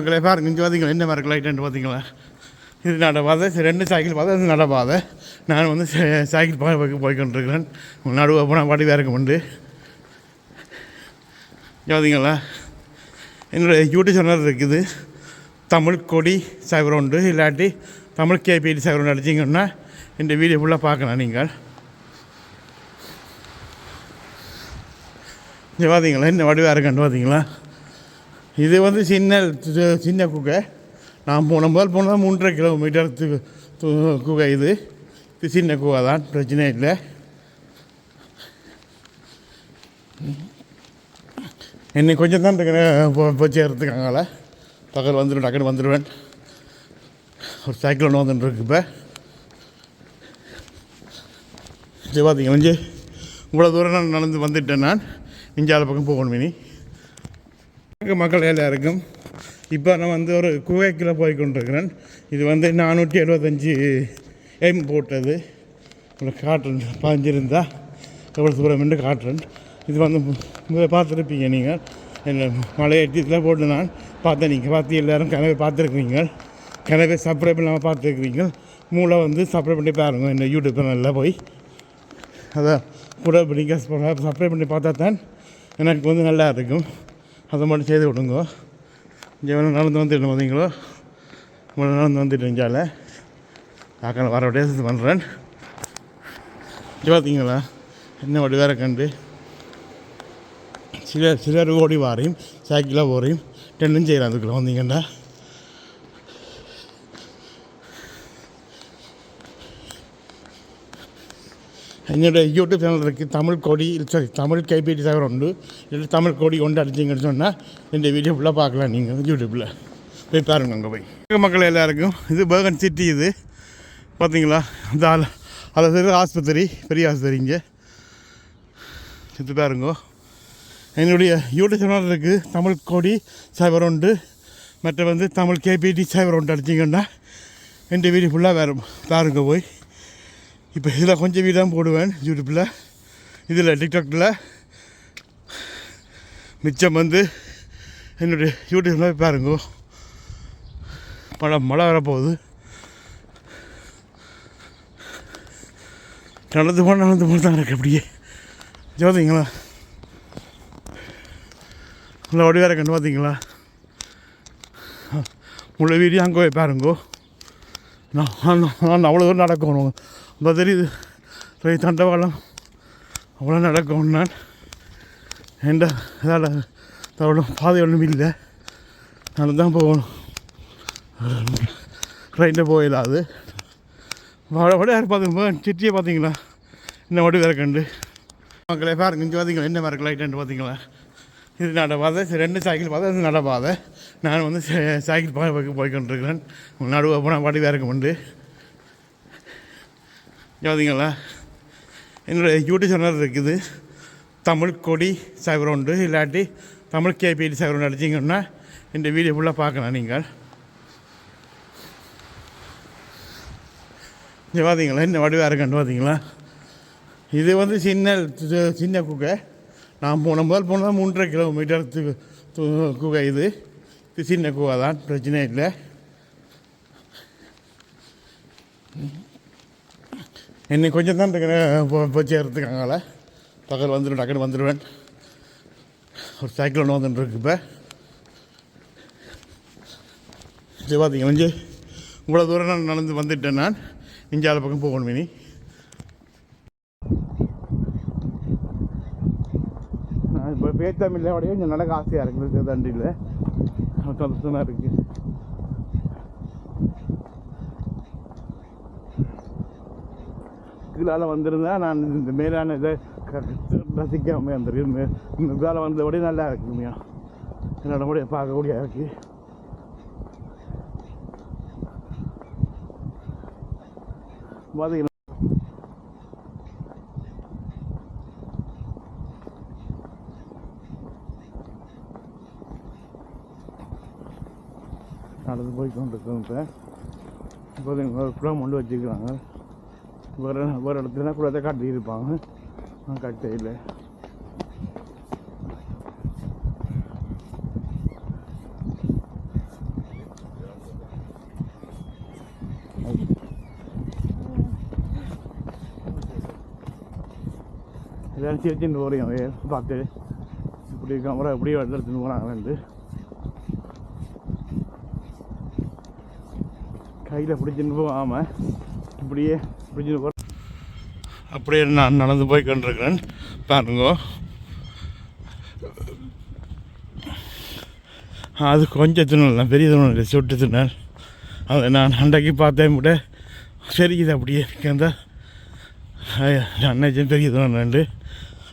மக்களை பாருங்க இங்கே பார்த்தீங்களா என்ன மாதிரி லைட்டுன்னு பார்த்தீங்களா இது நடப்பாதை. சரி ரெண்டு சைக்கிள் பார்த்தா அது நடப்பாதை. நான் வந்து சைக்கிள் பார்க்க போய் போய்கொண்டிருக்கிறேன் நடுவை போனால் பாட்டி வேறு உண்டு. இங்க பார்த்தீங்களா என்னுடைய யூடியூப் சேனல் இருக்குது. தமிழ் கொடி சைபர் இல்லாட்டி தமிழ் கேபிடி சைபர் ஒன்று அடிச்சிங்கன்னா இந்த வீடியோ ஃபுல்லாக பார்க்கலாம் நீங்கள். இங்கே பார்த்தீங்களா என்ன வடிவாக இருக்கான்னு பார்த்தீங்களா இது வந்து சின்ன சின்ன குகை. நான் போன முதல் போனது மூன்றரை கிலோமீட்டர் குகை இது. இது சின்ன குகை தான் பிரச்சனை இல்லை. என்னை கொஞ்சம் தான் போய் சேர்றதுக்கு அங்கால பக்கத்தில் வந்துடும் டக்குன்னு வந்துடுவேன் ஒரு சைக்கிள் ஒன்று வந்துட்டுருக்கு இப்போ. சரி பார்த்தீங்க வந்து இவ்வளோ தூரம் நான் நடந்து வந்துட்டேன் நான். இஞ்சால பக்கம் போகணும் இனி வணக்க மக்கள் எல்லாருக்கும் இப்போ நான் வந்து ஒரு குவைக்கில் போய் கொண்டிருக்கிறேன். இது வந்து நானூற்றி எழுபத்தஞ்சி எம் போட்டது. உங்களுக்கு காட்டுறேன் பாஞ்சிருந்தா எவ்வளோ தூரம் என்று காட்டுறேன் இது வந்து பார்த்துருப்பீங்க நீங்கள். என்ன மலையேற்றி இதில் போட்டு நான் பார்த்தேன். நீங்கள் பார்த்து எல்லோரும் கனவை பார்த்துருக்குறீங்க கனவை சப்ஸ்கிரைப் இல்லாமல் பார்த்துருக்குறீங்க மூளை வந்து சப்ஸ்கிரைப் பண்ணி பாருங்கள் இந்த யூடியூப் நல்லா போய். அதை கூட நீங்கள் சப்ஸ்கிரைப் பண்ணி பார்த்தா தான் எனக்கு வந்து நல்லா இருக்கும். அதை மட்டும் செய்து விடுங்க இங்கே வேணும் நடந்து வந்துட்டு பார்த்தீங்களோ இவ்வளோ நடந்து வந்துட்டு இஞ்சால நான் வர விட பண்ணுறேன் இங்கே பார்த்தீங்களா என்ன வடிவார கண்டு? சிலர் சிலர் ஓடி வாரையும் சைக்கிளாக போறையும் டென்னும் செய்கிறேன் அதுக்குள்ளே வந்தீங்கன்னா என்னுடைய யூடியூப் சேனல் இருக்குது தமிழ் கொடி சாரி தமிழ் கைபேடி தவிர உண்டு இல்லை தமிழ் கொடி கொண்டு அடிச்சிங்கன்னு சொன்னால் இந்த வீடியோ ஃபுல்லாக பார்க்கலாம் நீங்கள் யூடியூப்பில் போய் பாருங்கள் அங்கே போய் வணக்கம் மக்கள் எல்லாருக்கும் இது பேகன் சிட்டி இது பார்த்தீங்களா இந்த ஆள் அதை சரி ஆஸ்பத்திரி பெரிய ஆஸ்பத்திரி இங்கே இது பாருங்க என்னுடைய யூடியூப் சேனல் இருக்குது தமிழ் கொடி சைபர் உண்டு மற்ற வந்து தமிழ் கேபிடி சைபர் உண்டு அடிச்சிங்கன்னா இந்த வீடியோ ஃபுல்லாக வேறு பாருங்க போய் இப்போ இதில் கொஞ்சம் வீடியோ தான் போடுவேன் யூடியூப்பில் இதில் டிக்டாக்டில் மிச்சம் வந்து என்னுடைய யூடியூப்பில் பாருங்க. மழை மழை வரப்போகுது. நடந்து போன நடந்து போன தான் இருக்கு அப்படியே. ஜோதிங்களா? நல்லா வடிவாக இருக்கணும் பார்த்தீங்களா? உள்ள வீடியோ அங்கே போய் பாருங்கோ. நான் நான் அவ்வளோ தூரம் நடக்கணும் அந்த தெரியுது. ரை தண்டவாளம். அவ்வளோ நடக்கணும் நான் எந்த இதால் அவ்வளோ பாதை ஒன்றும் இல்லை. நடந்து தான் போகணும். ட்ரெயினில் போயிடாது வட விட யார் பார்த்துங்க சிட்டியை பார்த்தீங்களா? என்ன வடி வேறு கண்டு. மக்களே பாருங்க இங்கே பார்த்தீங்களா என்ன மாதிரி லைட்டு பார்த்தீங்களா இது நடப்பாதை. சரி ரெண்டு சைக்கிள் பாதை இது நடப்பாதை. நான் வந்து சைக்கிள் பாதை போய் போய்கொண்டிருக்கிறேன் நடுவு போனால் பாட்டி வேறு உண்டு. இங்க பார்த்தீங்களா என்னுடைய யூடியூப் சேனல் இருக்குது. தமிழ் கொடி சைபர் உண்டு. இல்லாட்டி தமிழ் கேபிடி சைபர் ஒன்று அடிச்சிங்கன்னா இந்த வீடியோ ஃபுல்லாக பார்க்கலாம் நீங்கள். இங்கே பார்த்தீங்களா இந்த வடிவாக இருக்கான்னு பார்த்தீங்களா இது வந்து சின்ன சின்ன குகை. நான் போன முதல் போனால் மூன்றரை கிலோமீட்டர் குகை இது. இது சின்ன குகை தான் பிரச்சனை இல்லை. இன்னைக்கு கொஞ்சம் தான் போய் சேர்றதுக்கு அங்கால பக்கத்தில் வந்துடும் டக்குனு வந்துடுவேன் ஒரு சைக்கிள் ஒன்று வந்துட்டுருக்கு இப்போ. சரி பார்த்தீங்க வந்து இவ்வளோ தூரம் நான் நடந்து வந்துட்டேன் நான். இஞ்சால பக்கம் போகணும் இனி நான் இப்போ பேத்தாமில்ல அப்படியே கொஞ்சம் நடக்க ஆசையாக இருக்குது தண்டியில். சந்தோஷமாக இருக்குது கீழால் வந்திருந்தா நான் இந்த மேலான இதை க- ரசிக்காம வந்திருக்கேன் இந்த வந்த வந்தபடி நல்லா இருக்குங்க என்னோட முடிய பார்க்கக்கூடிய இருக்கு பார்த்தீங்கன்னா நடந்து போய் கொண்டிருக்கோம் இப்போ இப்போ ஒரு குளம் கொண்டு வச்சுக்கிறாங்க. வேறு வேறு இடத்துல குளத்தை கட்டி இருப்பாங்க இல்லை எல்லாரும் சிரிச்சுட்டு போகிறீங்க பார்த்து. இப்படி கமரா இப்படி எடுத்துன்னு போகிறாங்க வந்து கையில் பிடிச்சின்னு போகாமல் இப்படியே பிடிச்சின்னு போகிறேன் அப்படியே நான் நடந்து போய் கண்டிருக்கிறேன். பாருங்க. அது கொஞ்சம் துணல் தான் பெரிய துணல் இல்லை சொட்டு துணல் அதை நான் அன்றைக்கு பார்த்தேன் கூட சரி அப்படியே. அந்த அன்னைச்சும் பெரிய துணல் ரெண்டு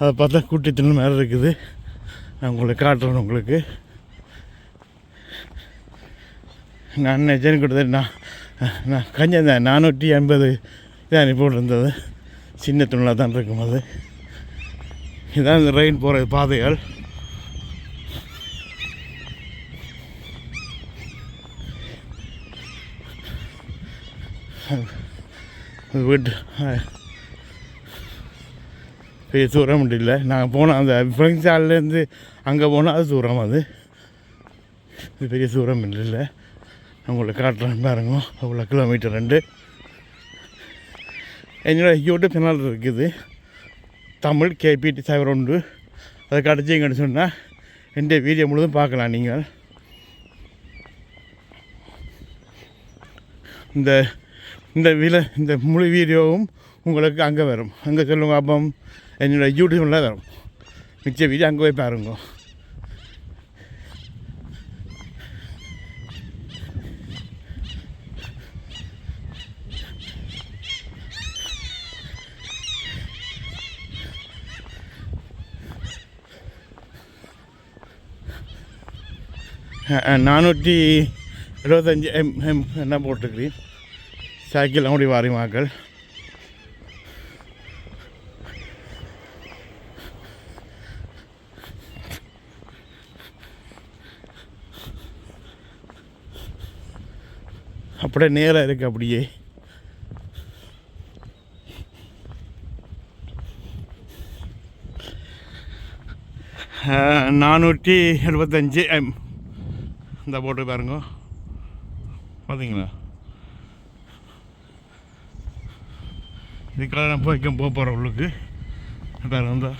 அதை பார்த்தா குட்டி துணல் மேலே இருக்குது. நான் உங்களுக்கு காட்டுறேன் உங்களுக்கு. நான் அன்னைச்சேன்னு கொடுத்தது நான் கஞ்சம் தான் நானூற்றி எண்பது இதான் போட்டிருந்தது சின்ன துணிலாக தான் இருக்கும் அது. இதான் இந்த ரெயின் போகிற பாதைகள். வீட்டு பெரிய தூரம் இல்லை. நாங்கள் போனோம் அந்த ஃப்ரெண்ட்ஸ் ஃப்ரெண்ட்ஸாலேருந்து அங்கே போனால் அது தூரம் அது. இது பெரிய தூரம் இல்லை. உங்களுக்கு காட்டுறேன் பாருங்க. அவ்வளோ கிலோமீட்டர் ரெண்டு. என்னோட யூடியூப் சேனல் இருக்குது. தமிழ் கேபிடி சைபர் ஒன்று. அதை கிடச்சிங்கன்னு சொன்னால் எந்த வீடியோ முழுதும் பார்க்கலாம் நீங்கள். இந்த இந்த வில இந்த முழு வீடியோவும் உங்களுக்கு அங்கே வரும். அங்கே சொல்லுங்க அப்போ என்னோடய யூடியூப்பில் வரும். மிச்ச வீடியோ அங்கே போய் பாருங்க. நானூற்றி இருபத்தஞ்சி எம் எம் என்ன போட்டுக்கிறேன் சைக்கிள் ஓடி வாரிமாக்கள் அப்படியே நேராக இருக்கு அப்படியே நானூற்றி எழுபத்தஞ்சி எம் இந்த போட்டு பாருங்க. பார்த்தீங்களா இதுக்காக நான் போய்க்கும் போக போகிற உள்ளுக்கு. பாருங்க இந்த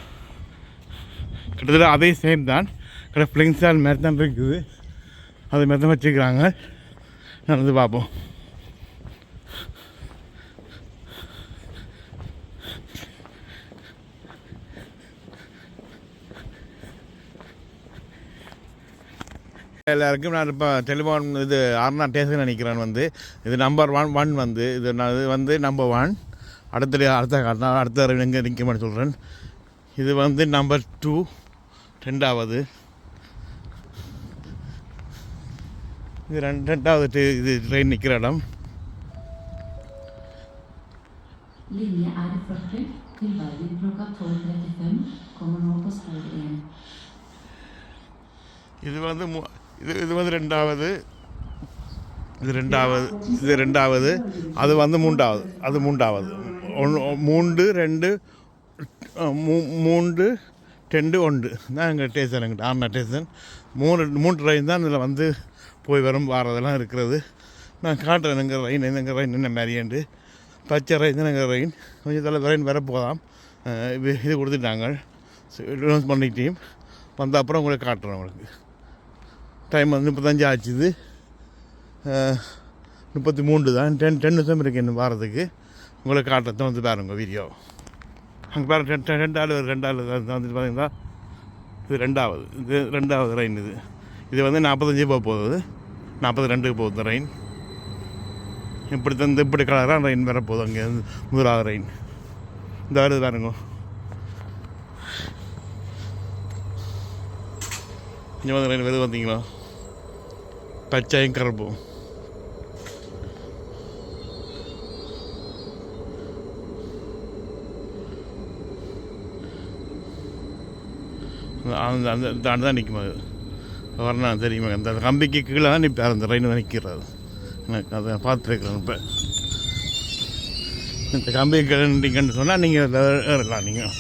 கிட்டத்தட்ட அதே சேம் தான். கிட்ட ஃப்ளிங்ஸால் மாதிரி தான் இருக்குது. அது மாதிரி தான் வச்சுக்கிறாங்க நடந்து பார்ப்போம். எல்லாருக்கும் நான் இப்போ டெலிஃபோன் இது அருணா டேஷன் நினைக்கிறேன் வந்து. இது நம்பர் ஒன் ஒன் வந்து. இது நான் இது வந்து நம்பர் ஒன் அடுத்த அடுத்த காட்டினா அடுத்த எங்கே நிற்கும்னு சொல்கிறேன் இது வந்து நம்பர் டூ ரெண்டாவது. இது ரெண்டு ரெண்டாவது இது ட்ரெயின் நிற்கிற இடம். Linje R40 til Bergen klokka 12.35. Kommer nå på spor 1. இது வந்து இது இது வந்து ரெண்டாவது. இது ரெண்டாவது இது ரெண்டாவது. அது வந்து மூன்றாவது அது மூன்றாவது. ஒன்று மூன்று ரெண்டு மூ- மூன்று ரெண்டு ஒன்று. தான் எங்கள் டேஷன் எங்கிட்ட ஆர்னா டேஷன் மூணு மூன்று ரயின் தான் இதில் வந்து போய் வரும் வாரதெல்லாம் இருக்கிறது. நான் காட்டுறேன் எங்கள் ரயின் எங்கள் ரயின் என்ன மாதிரியேண்டு பச்சை ரயின் தான் எங்கள் ரயின் கொஞ்சம் தலை ரயின் வரப்போகலாம் இது இது கொடுத்துட்டாங்க. அனௌன்ஸ் பண்ணி வந்த அப்புறம் உங்களுக்கு காட்டுறேன் உங்களுக்கு. டைம் வந்து முப்பத்தஞ்சு ஆச்சுது. முப்பத்தி மூன்று தான். டென் டென் நிமிஷம் இருக்குது இன்னும் வாரத்துக்கு. உங்களை காட்டுறது வந்து பாருங்க வீடியோ அங்கே பாருங்க ரெண்டு ஆள் ஒரு ரெண்டு ஆள் வந்துட்டு பார்த்தீங்கன்னா இது ரெண்டாவது. இது ரெண்டாவது ரெயின் இது. இது வந்து நாற்பத்தஞ்சு போக போகுது. நாற்பது ரெண்டுக்கு போகுது ரெயின் இப்படி தந்து இப்படி கலராக ரெயின் வரப்போகுது அங்கே முதலாவது ரெயின் இந்த வருது பாருங்க. இங்கே வந்து ரெயின் வருது பார்த்தீங்களா പച്ചയും കറുപ്പും அந்த அந்த தாண்டி தான் நிற்கும் அது. வரணும் தெரியுமா? அந்த கம்பிக்கு கீழே தான் நிற்பார் அந்த ரயின் நிற்கிறது எனக்கு அதை பார்த்துருக்குறேன் இப்போ. இந்த கம்பிக்கு கீழே நின்றீங்கன்னு சொன்னால் நீங்கள் ஏறலாம் நீங்கள்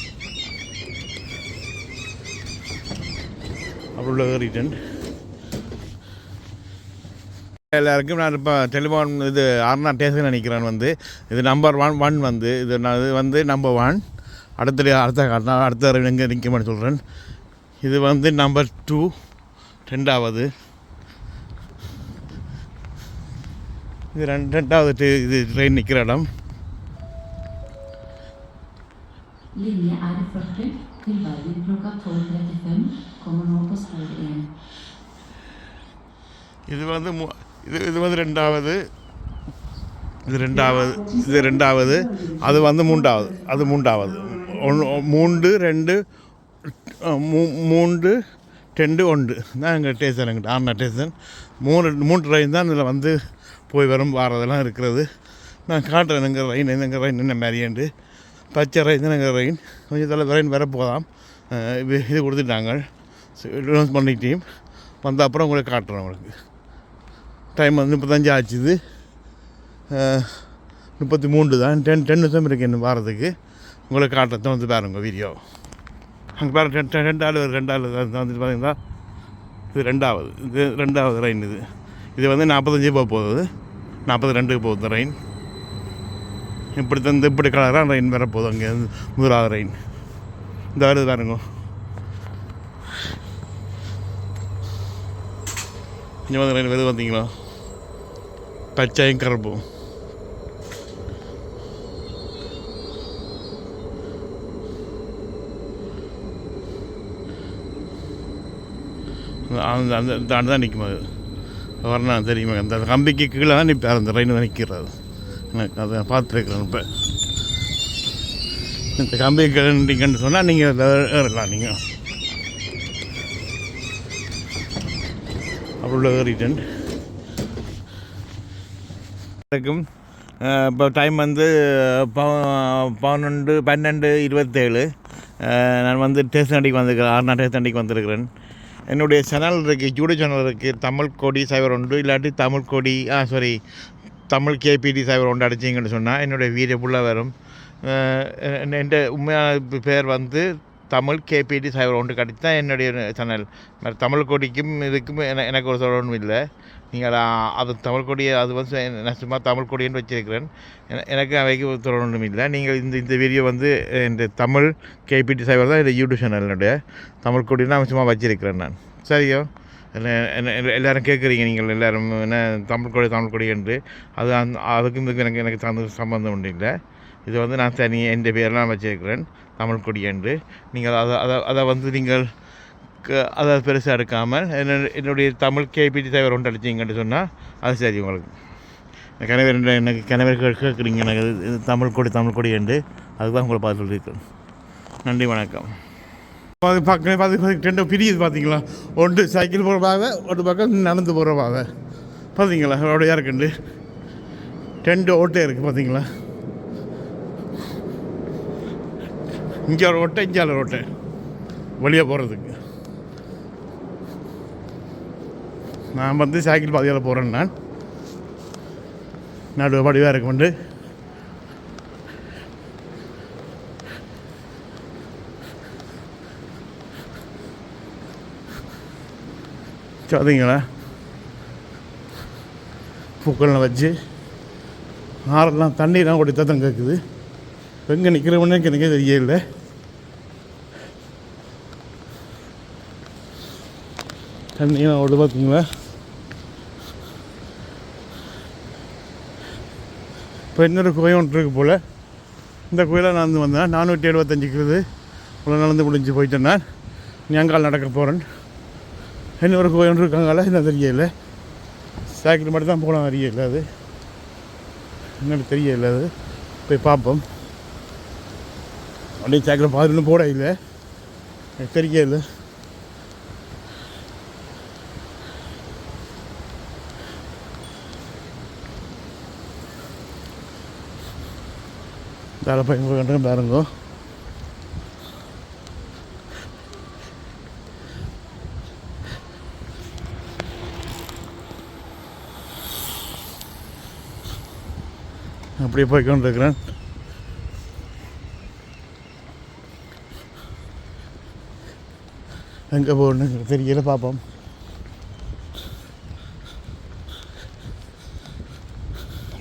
அப்படி உள்ள ஏறிட்டேன். எல்லாருக்கும் நான் இப்போ டெலிஃபோன் இது அருணா டேஷன் நினைக்கிறேன் வந்து. இது நம்பர் ஒன் ஒன் வந்து. இது நான் இது வந்து நம்பர் ஒன் அடுத்த அடுத்த காட்டினா அடுத்த எங்கே நிற்கும்னு சொல்கிறேன் இது வந்து நம்பர் டூ ரெண்டாவது. இது ரெண்டு ரெண்டாவது இது ட்ரெயின் நிற்கிற இடம். Linje R40 til Bergen klokka 12.35. Kommer nå på spor 1. இது வந்து இது இது வந்து ரெண்டாவது. இது ரெண்டாவது இது ரெண்டாவது. அது வந்து மூன்றாவது அது மூன்றாவது. ஒன்று மூன்று ரெண்டு மூ- மூன்று ரெண்டு ஒன்று. தான் எங்கள் ஸ்டேஷன் எங்கிட்ட ஆர்னா ஸ்டேஷன் மூணு மூன்று ரயின் தான் இதில் வந்து போய் வரும் வாரதெல்லாம் இருக்கிறது. நான் காட்டுறேன் எங்கள் ரயின் எங்கள் ரயின் என்ன மாதிரியேண்டு பச்சை ரயின் தான் எங்கள் ரயின் கொஞ்சம் தலை ரயின் வரப்போதாம் போதாம் இது கொடுத்துட்டாங்க. அனௌன்ஸ் பண்ணிட்டேன். வந்த அப்புறம் உங்களுக்கு காட்டுறேன் உங்களுக்கு. டைம் வந்து முப்பத்தஞ்சு ஆச்சுது. முப்பத்தி மூன்று தான். டென் டென் நிமிஷம் இருக்குது இன்னும் வாரத்துக்கு. உங்களை காட்டுறத வந்து பாருங்க வீடியோ அங்கே பாருங்க ரெண்டு ரெண்டு- ஆள் ரெண்டு ஆள் வந்துட்டு பார்த்தீங்களா இது ரெண்டாவது. இது ரெண்டாவது ரைன் இது. இது வந்து நாற்பத்தஞ்சு போக போகுது. நாற்பத்தி ரெண்டுக்கு போகுது இந்த ரைன் இப்படி தந்து இப்படி கலராக ரைன் வர போதும் அங்கே முதலாவது ரைன் இந்த வருது பாருங்க. இங்கே வந்து ரைன் வருது பார்த்தீங்களா பச்சையும் கரும்பும். அந்த அந்த தாண்டி தான் நிற்கும் அது. வரணும் தெரியுமா? அந்த கம்பிக்கு கீழே தான் நிற்பார் அந்த ரயின் நிற்கிறது எனக்கு அதை பார்த்துருக்குறேன் இப்போ. இந்த கம்பி கீழே நின்றீங்கன்னு சொன்னால் நீங்கள் ஏறலாம் நீங்கள் அவ்வளோ ஏறிட்டேன். இருக்கும் இப்போ டைம் வந்து ப- பன்னெண்டு இருபத்தேழு. நான் வந்து டேஸ்ட் அண்டிக்கு வந்திருக்கிறேன் ஆறுநா டேஸ்ட் அண்டிக்கு வந்திருக்கிறேன். என்னுடைய சேனல் இருக்குது யூடியூப் சேனல் இருக்குது தமிழ் கோடி சைபர் ஒன்று இல்லாட்டி தமிழ் கோடி ஆ சாரி தமிழ் கேபிடி சைபர் ஒன்று அடிச்சிங்கன்னு சொன்னால் என்னுடைய வீடியோ ஃபுல்லாக வரும். என் உண்மையான பேர் வந்து தமிழ் கேபிடி சைபர் ஒன்று கடிச்சு தான் என்னுடைய சேனல் தமிழ் கொடிக்கும் இதுக்கும் எனக்கு ஒரு தொடர்பும் இல்லை. நீங்கள் அது தமிழ் கொடியை அது வந்து நான் சும்மா தமிழ் கொடின்னு வச்சிருக்கிறேன். எனக்கு அவைக்கு தொடரணும் இல்லை. நீங்கள் இந்த இந்த வீடியோ வந்து இந்த தமிழ் கேபிடி சைவர் தான் இந்த யூடியூப் சேனலுடைய தமிழ் கொடி நான் சும்மா வச்சிருக்கிறேன் நான். சரியோ? என்ன எல்லாரும் கேட்குறீங்க நீங்கள் எல்லாரும் என்ன தமிழ் கொடி தமிழ் கொடி என்று. அது அந் அதுக்கும் இதுக்கும் எனக்கு எனக்கு தந்த சம்மந்தம் ஒன்றும் இல்லை. இது வந்து நான் தனி என் பேரெலாம் வச்சிருக்கிறேன் தமிழ் கொடி என்று. நீங்கள் அதை அதை அதை வந்து நீங்கள் அதை பெருசாக எடுக்காமல் என்ன என்னுடைய தமிழ் கேபிடி தலைவர் ஒன்று அடிச்சிங்கன்னு சொன்னால் அது சரி உங்களுக்கு. கணவர் எனக்கு கணவர் கேட்குறீங்க எனக்கு இது- தமிழ் கொடி தமிழ் கொடி என்று அதுதான் உங்களை பார்த்து சொல்லியிருக்கேன். நன்றி வணக்கம். அது பக்கம் பார்த்து ரெண்டும் பிரியுது பார்த்தீங்களா ஒன்று சைக்கிள் போகிற பாவை ஒரு பக்கம் நடந்து போகிற பாதை பார்த்தீங்களா எவ்வளோயா இருக்குண்டு ரெண்டு ஓட்டை இருக்குது பார்த்தீங்களா இங்கே ஒரு ஓட்டை இங்கே ஒரு ஓட்டை. வழியாக போகிறதுக்கு நான் வந்து சைக்கிள் பாதையில் போகிறேன் நான். நடு வடிவாக இருக்குமெண்டு சரிங்களா பூக்கள்லாம் வச்சு ஆறெல்லாம் தண்ணியெலாம் கொடி தான் கேட்குது எங்கே நிற்கிறவனே எனக்கு தெரியல தண்ணியெல்லாம் ஓடு பார்த்தீங்களா இப்போ இன்னொரு கோயில் ஒன்று இருக்கு போல். இந்த கோயிலை நான் வந்து வந்தேன். நானூற்றி எழுபத்தஞ்சுக்குது இவ்வளோ நடந்து முடிஞ்சு போயிட்டேன் நான். ஞாங்கால் நடக்க போகிறேன் இன்னொரு கோயில் ஒன்று இருக்காங்கள என்ன தெரியல. சைக்கிள் மட்டும் தான் போகலாம். தெரியல அது. என்னன்னு தெரியல அது. போய் பார்ப்போம். அப்படியே சைக்கிள் பார்த்துட்டு போட இல்லை. தெரியல. வேலை பையன் போய் பாருங்க. அப்படியே போய் கொண்டிருக்கிறேன் எங்கே போகணுங்கிற தெரியல பார்ப்போம்.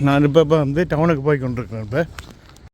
நான் இப்போ இப்போ வந்து டவுனுக்கு போய் கொண்டிருக்கிறேன் இப்போ.